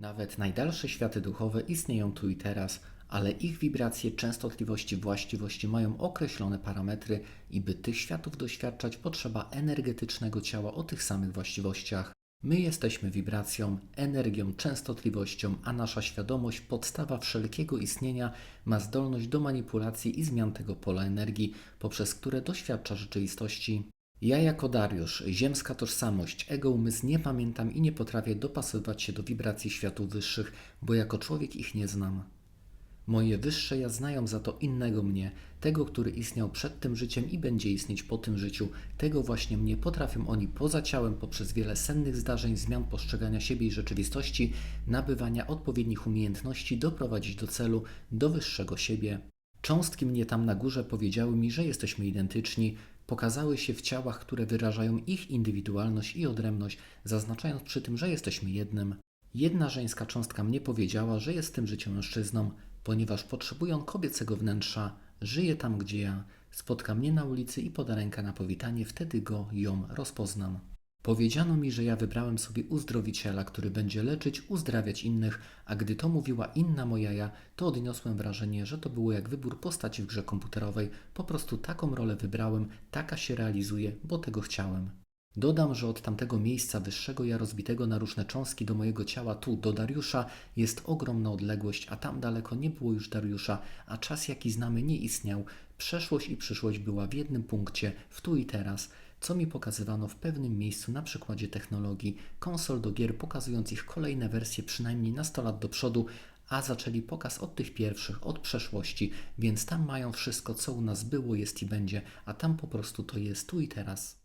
Nawet najdalsze światy duchowe istnieją tu i teraz, ale ich wibracje, częstotliwości, właściwości mają określone parametry i by tych światów doświadczać potrzeba energetycznego ciała o tych samych właściwościach. My jesteśmy wibracją, energią, częstotliwością, a nasza świadomość, podstawa wszelkiego istnienia, ma zdolność do manipulacji i zmian tego pola energii, poprzez które doświadcza rzeczywistości. Ja jako Dariusz, ziemska tożsamość, ego umysł nie pamiętam i nie potrafię dopasowywać się do wibracji światów wyższych, bo jako człowiek ich nie znam. Moje wyższe ja znają za to innego mnie, tego, który istniał przed tym życiem i będzie istnieć po tym życiu. Tego właśnie mnie potrafią oni poza ciałem poprzez wiele sennych zdarzeń, zmian postrzegania siebie i rzeczywistości, nabywania odpowiednich umiejętności doprowadzić do celu, do wyższego siebie. Cząstki mnie tam na górze powiedziały mi, że jesteśmy identyczni, pokazały się w ciałach, które wyrażają ich indywidualność i odrębność, zaznaczając przy tym, że jesteśmy jednym. Jedna żeńska cząstka mnie powiedziała, że jest w tym życiu mężczyzną, ponieważ potrzebuje on kobiecego wnętrza, żyje tam, gdzie ja. Spotka mnie na ulicy i poda rękę na powitanie, wtedy go, ją rozpoznam. Powiedziano mi, że ja wybrałem sobie uzdrowiciela, który będzie leczyć, uzdrawiać innych, a gdy to mówiła inna moja ja, to odniosłem wrażenie, że to było jak wybór postaci w grze komputerowej. Po prostu taką rolę wybrałem, taka się realizuje, bo tego chciałem. Dodam, że od tamtego miejsca wyższego ja rozbitego na różne cząstki do mojego ciała tu, do Dariusza, jest ogromna odległość, a tam daleko nie było już Dariusza, a czas jaki znamy nie istniał. Przeszłość i przyszłość była w jednym punkcie, w tu i teraz, co mi pokazywano w pewnym miejscu na przykładzie technologii, konsol do gier pokazując ich kolejne wersje przynajmniej na 100 lat do przodu, a zaczęli pokaz od tych pierwszych, od przeszłości, więc tam mają wszystko, co u nas było, jest i będzie, a tam po prostu to jest tu i teraz.